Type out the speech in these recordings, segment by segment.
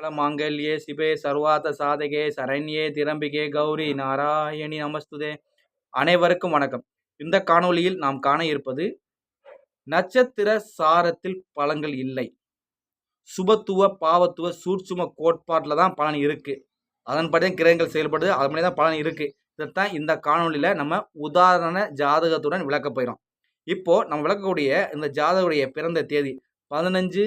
மாங்கல்யே சிவே சர்வாத சாதகே சரண்யே திரம்பிகே கௌரி நாராயணி நமஸ்துதே. அனைவருக்கும் வணக்கம். இந்த காணொளியில் நாம் காண இருப்பது நட்சத்திர சாரத்தில் பலன்கள் இல்லை. சுபத்துவ பாவத்துவ சூட்சும கோட்பாட்டில் தான் பலன் இருக்கு. அதன்படி தான் கிரகங்கள் செயல்படுது. அதன்படி தான் பலன் இருக்கு. இதைத்தான் இந்த காணொளியில் நம்ம உதாரண ஜாதகத்துடன் விளக்க போயிடும் இப்போ நம்ம விளக்கக்கூடிய இந்த ஜாதகருடைய பிறந்த தேதி பதினஞ்சு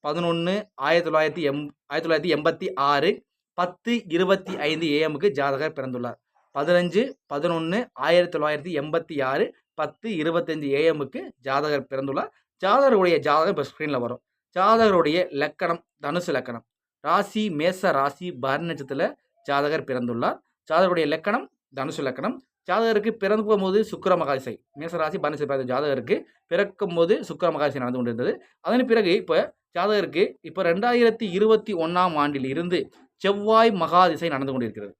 பதினொன்று ஆயிரத்தி தொள்ளாயிரத்தி எம் ஆயிரத்தி தொள்ளாயிரத்தி எண்பத்தி ஆறு பத்து இருபத்தி ஐந்து ஏஎம்க்கு ஜாதகர் பிறந்துள்ளார். பதினஞ்சு பதினொன்று ஆயிரத்தி தொள்ளாயிரத்தி எண்பத்தி ஆறு பத்து இருபத்தஞ்சு ஏஎம்க்கு ஜாதகர் பிறந்துள்ளார். ஜாதகருடைய ஜாதகம் இப்போ ஸ்க்ரீனில் வரும். ஜாதகருடைய லக்கணம் தனுசு லக்கணம். ராசி மேச ராசி பர் நட்சத்திரத்தில் ஜாதகர் பிறந்துள்ளார். ஜாதகருடைய லக்கணம் தனுசு லக்கணம். ஜாதகருக்கு பிறந்து போது சுக்கர மகாதிசை. மேசராசி பன்னெண்டு பிறந்த ஜாதகருக்கு பிறக்கும் போது சுக்கர மகாதிசை நடந்து கொண்டிருந்தது. அதன் பிறகு இப்போ ஜாதகருக்கு இப்போ ரெண்டாயிரத்தி இருபத்தி ஒன்றாம் ஆண்டில் இருந்து செவ்வாய் மகாதிசை நடந்து கொண்டிருக்கிறது.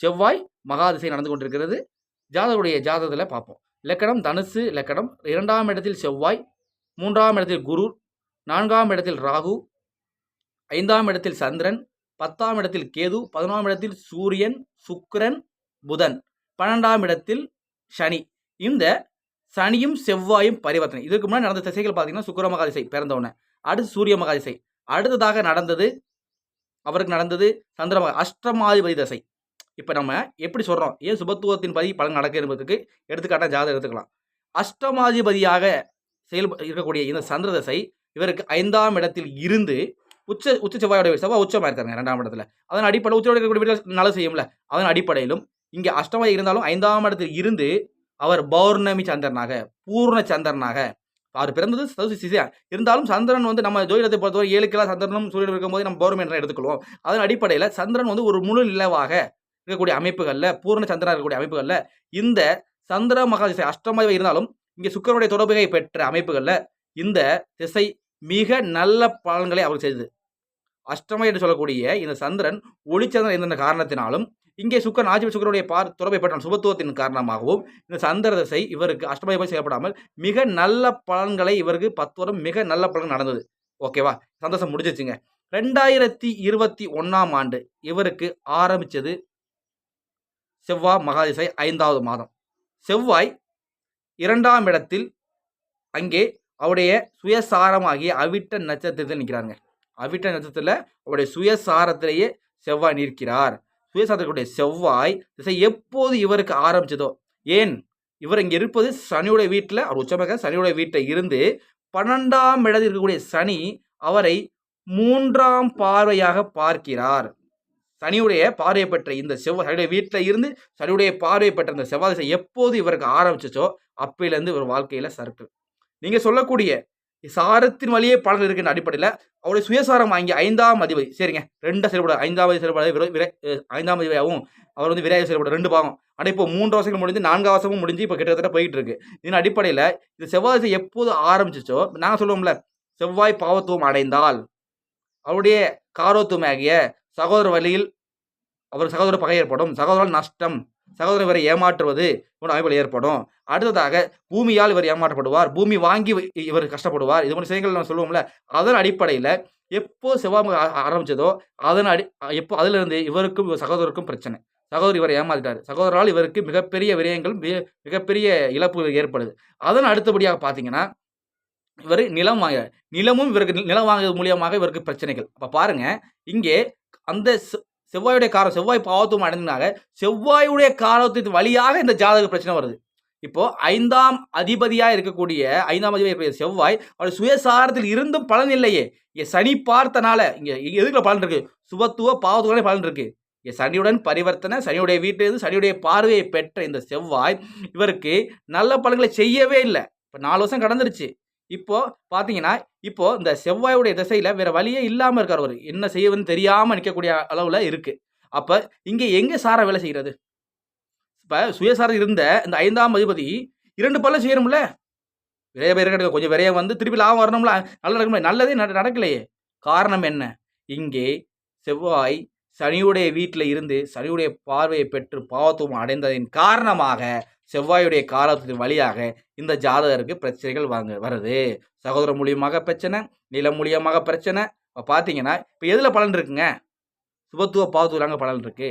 செவ்வாய் மகாதிசை நடந்து கொண்டிருக்கிறது. ஜாதகருடைய ஜாதகத்தில் பார்ப்போம். லக்கணம் தனுசு இலக்கணம் இரண்டாம் இடத்தில் செவ்வாய் மூன்றாம் இடத்தில் குரு நான்காம் இடத்தில் ராகு ஐந்தாம் இடத்தில் சந்திரன் பத்தாம் இடத்தில் கேது பதினோராம் இடத்தில் சூரியன் சுக்கிரன் புதன் பன்னெண்டாம் இடத்தில் சனி. இந்த சனியும் செவ்வாயும் பரிவர்த்தனை. இதுக்கு முன்னாடி நடந்த திசைகள் பார்த்தீங்கன்னா சுக்கர மகாதிசை பிறந்தவொடனே அடுத்து சூரிய மகாதிசை. அடுத்ததாக நடந்தது அவருக்கு நடந்தது சந்திரமகா அஷ்டமாதிபதி தசை. இப்போ நம்ம எப்படி சொல்கிறோம் ஏன் சுபத்துவத்தின் பதி பலன் நடக்க என்பதற்கு எடுத்துக்காட்டாக ஜாதகம் எடுத்துக்கலாம். அஷ்டமாதிபதியாக செயல் இருக்கக்கூடிய இந்த சந்திர தசை இவருக்கு ஐந்தாம் இடத்தில் இருந்து உச்ச உச்ச செவ்வாயோட செவ்வாய் உச்சமாக இருக்காங்க ரெண்டாம் இடத்துல. அதன் அடிப்படை உச்சோட இருக்கக்கூடிய வீட்டில் நல்ல செய்யும்ல? அதன் அடிப்படையிலும் இங்கே அஷ்டமாக இருந்தாலும் ஐந்தாம் இடத்தில் இருந்து அவர் பௌர்ணமி சந்திரனாக பூர்ண சந்திரனாக அவர் பிறந்தது சதுசி சிசியா இருந்தாலும் சந்திரன் வந்து நம்ம ஜோதிடத்தை பொறுத்தவரை ஏழுக்கெல்லாம் சந்திரனும் சூரியன் இருக்கும்போது நம்ம பௌர்ணமி என்ற எடுத்துக்கொள்வோம். அதன் அடிப்படையில் சந்திரன் வந்து ஒரு முழு நிலவாக இருக்கக்கூடிய அமைப்புகளில் பூர்ண சந்திரன் இருக்கக்கூடிய அமைப்புகளில் இந்த சந்திர மகாதிசை அஷ்டமாக இருந்தாலும் இங்கே சுக்கரனுடைய தொடர்புகை பெற்ற அமைப்புகளில் இந்த திசை மிக நல்ல பலன்களை அவர் செய்தது. அஷ்டமை என்று சொல்லக்கூடிய இந்த சந்திரன் ஒளிச்சந்திரன் எந்தெந்த காரணத்தினாலும் இங்கே சுக்கரன் ஆட்சி சுக்கரனுடைய பார் தொடர்பை பெற்றான் சுபத்துவத்தின் காரணமாகவும் இந்த சந்திர தசை இவருக்கு அஷ்டமயமாக செய்யப்படாமல் மிக நல்ல பலன்களை இவருக்கு பத்து வரும் மிக நல்ல பலன் நடந்தது. ஓகேவா சந்தோஷம் முடிஞ்சிச்சுங்க ரெண்டாயிரத்தி இருபத்தி ஒன்றாம் ஆண்டு இவருக்கு ஆரம்பித்தது செவ்வாய் மகாதிசை ஐந்தாவது மாதம். செவ்வாய் இரண்டாம் இடத்தில் அங்கே அவருடைய சுயசாரமாகிய அவிட்ட நட்சத்திரத்தில் நிற்கிறாங்க அவிட்ட நட்சத்திரத்தில் அவருடைய சுயசாரத்திலேயே செவ்வாய் நிற்கிறார். சுயசாதகருடைய செவ்வாய் திசை எப்போது இவருக்கு ஆரம்பிச்சதோ? ஏன்? இவர் இங்கே இருப்பது சனியுடைய வீட்டில் அவர் உச்சமாக சனியுடைய வீட்டில் இருந்து பன்னெண்டாம் இடத்தில் இருக்கக்கூடிய சனி அவரை மூன்றாம் பார்வையாக பார்க்கிறார். சனியுடைய பார்வை பெற்ற இந்த செவ்வாய் சனியுடைய வீட்டில் இருந்து சனியுடைய பார்வை பெற்ற இந்த செவ்வாய் திசை எப்போது இவருக்கு ஆரம்பிச்சிச்சோ அப்பிலேருந்து இவர் வாழ்க்கையில் சர்க்கிள் நீங்கள் சொல்லக்கூடிய சாரத்தின் வழியே பலன் இருக்கின்ற அடிப்படையில் அவருடைய சுயசாரம் வாங்கி ஐந்தாம் அதிபதி. சரிங்க. ரெண்டு செயல்பட ஐந்தாவது செயல்பட விரை ஐந்தாம் அதிபதியாகவும் அவர் வந்து விரைவு செயல்பட ரெண்டு பாகம் ஆனால் இப்போ மூன்று வருஷங்கள் முடிஞ்சு நான்கு வருஷமும் முடிஞ்சு இப்போ கிட்டத்தட்ட போயிட்டு இருக்கு இதன் அடிப்படையில் இந்த செவ்வாய் எப்போது ஆரம்பிச்சிச்சோ நாங்கள் சொல்லுவோம்ல செவ்வாய் பாவத்துவம் அடைந்தால் அவருடைய காரோத்துவமாகிய சகோதர வழியில் அவர் சகோதர பகை ஏற்படும் சகோதரால் நஷ்டம் சகோதரன் இவரை ஏமாற்றுவது இவன் அமைப்பில் ஏற்படும். அடுத்ததாக பூமியால் இவர் ஏமாற்றப்படுவார். பூமி வாங்கி இவர் கஷ்டப்படுவார். இது போன்ற விஷயங்கள் நம்ம சொல்லுவோம்ல அதன் அடிப்படையில் எப்போ செவ்வாய் ஆரம்பிச்சதோ அதன் அடி எப்போ அதிலிருந்து இவருக்கும் இவர் சகோதரருக்கும் பிரச்சனை. சகோதரி இவர் ஏமாத்திட்டார். சகோதரால் இவருக்கு மிகப்பெரிய விரயங்கள் மிகப்பெரிய இழப்பு ஏற்படுது. அதன் அடுத்தபடியாக பார்த்தீங்கன்னா இவர் நிலம் வாங்க நிலமும் இவருக்கு நிலம் வாங்குறது மூலியமாக இவருக்கு பிரச்சனைகள். அப்போ பாருங்கள் இங்கே அந்த செவ்வாயுடைய காரம் செவ்வாய் பாவத்துவம் அடைந்தாங்க செவ்வாயுடைய காலத்தின் வழியாக இந்த ஜாதக பிரச்சனை வருது. இப்போ ஐந்தாம் அதிபதியாக இருக்கக்கூடிய ஐந்தாம் அதிபதி இருக்கக்கூடிய செவ்வாய் அவருடைய சுயசாரத்தில் இருந்தும் பலன் இல்லையே. இங்கே சனி பார்த்தனால இங்கே எதுக்குள்ள பலன் இருக்கு? சுபத்துவ பாவத்துவனே பலன் இருக்கு. இங்கே சனியுடன் பரிவர்த்தனை சனியுடைய வீட்டிலிருந்து சனியுடைய பார்வையை பெற்ற இந்த செவ்வாய் இவருக்கு நல்ல பலன்களை செய்யவே இல்லை. இப்போ நாலு வருஷம் கடந்துருச்சு. இப்போ பார்த்தீங்கன்னா இப்போ இந்த செவ்வாயுடைய திசையில் வேற வழியே இல்லாமல் இருக்கார் அவர். என்ன செய்யணும்னு தெரியாமல் நிற்கக்கூடிய அளவில் இருக்கு. அப்போ இங்கே எங்கே சார வேலை செய்கிறது இப்போ சுயசாரம் இருந்த இந்த ஐந்தாம் அதிபதி இரண்டு பல்ல செய்யணும்ல? விரைய பேர் கொஞ்சம் விரைய வந்து திருப்பி லாபம் வரணும்ல? நல்லா நடக்கும். நல்லதே நடக்கலையே. காரணம் என்ன? இங்கே செவ்வாய் சனியுடைய வீட்டில் இருந்து சனியுடைய பார்வையை பெற்று பாவத்துவம் அடைந்ததின் காரணமாக செவ்வாயுடைய காலத்தின் வழியாக இந்த ஜாதகருக்கு பிரச்சனைகள் வாங்க வருது. சகோதர மூலியமாக பிரச்சனை நிலம் மூலியமாக பிரச்சனை. இப்போ பார்த்தீங்கன்னா இப்போ எதில் பலன் இருக்குங்க? சுபத்துவ பாவத்துவலாங்க பலன் இருக்கு.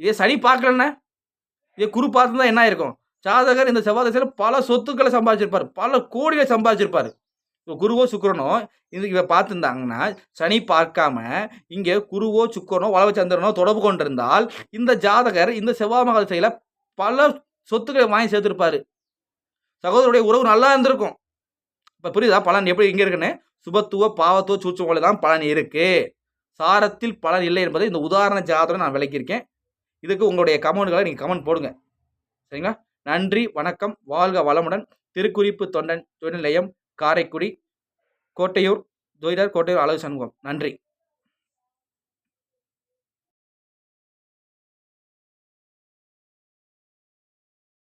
இதே சனி பார்க்கலன்னா இதே குரு பார்த்துருந்தா என்ன இருக்கும் ஜாதகர் இந்த செவ்வாய் திசையில் பல சொத்துக்களை சம்பாதிச்சிருப்பார். பல கோடிகளை சம்பாதிச்சிருப்பார். இப்போ குருவோ சுக்கரனோ இது இவ பார்த்துருந்தாங்கன்னா சனி பார்க்காம இங்கே குருவோ சுக்கரனோ வளவச்சந்திரனோ தொடர்பு கொண்டிருந்தால் இந்த ஜாதகர் இந்த செவ்வாய் மக திசையில் பல சொத்துக்களை வாங்கி சேர்த்துருப்பாரு. சகோதரருடைய உறவு நல்லா இருந்திருக்கும். இப்போ புரியுதா? பலன் எப்படி இங்கே இருக்குன்னு? சுபத்துவ பாவத்துவ சூச்சமோல தான் பலன் இருக்கு. சாரத்தில் பலன் இல்லை என்பதை இந்த உதாரண ஜாதகம் நான் விளக்கியிருக்கேன். இதுக்கு உங்களுடைய கமெண்ட்களை நீங்கள் கமெண்ட் போடுங்க. சரிங்களா? நன்றி வணக்கம் வாழ்க வளமுடன். திருக்குறிப்பு தொண்டன் தொழில் நிலையம் காரைக்குடி கோட்டையூர் துவைதர் கோட்டையூர் அழகு சண்முகம் நன்றி.